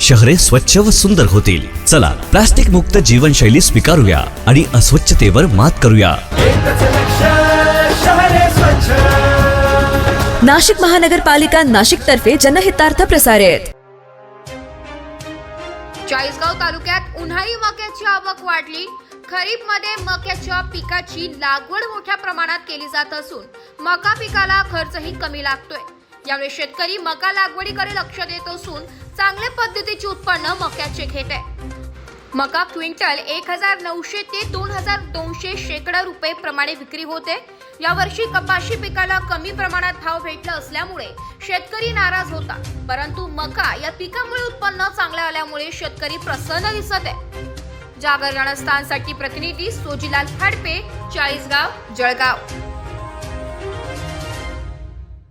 शहरे स्वच्छ व सुंदर होतील. चला प्लास्टिक मुक्त जीवनशैली स्वीकारूया आणि अस्वच्छतेवर मात करूया. नाशिक महानगरपालिका नाशिक तर्फे जनहितार्थ प्रसारित. चाळीसगाव तालुक्यात उन्हाळी मक्याची आवक वाढली. खरीपमध्ये मक्याच्या पिकाची लागवड मोठ्या प्रमाणात केली जात असून मका पिकाला खर्चही कमी लागतोय. यामुळे शेतकरी मका लागवडीकडे लक्ष देत असून चांगल्या पद्धतीचे उत्पन्न मक्याचे घेत आहे. मका क्विंटल एक हजार नऊशे ते दोन हजार दोनशे शेकडा रुपये प्रमाणे विक्री होते. यावर्षी कपाशी पिकाला कमी प्रमाणात भाव भेटला असल्यामुळे शेतकरी नाराज होता परंतु मका या पिकामुळे उत्पन्न चांगले आल्यामुळे शेतकरी प्रसन्न दिसत आहे. जागर रणस्थानसाठी प्रतिनिधी सोजीलाल फाडपे चाळीसगाव जळगाव.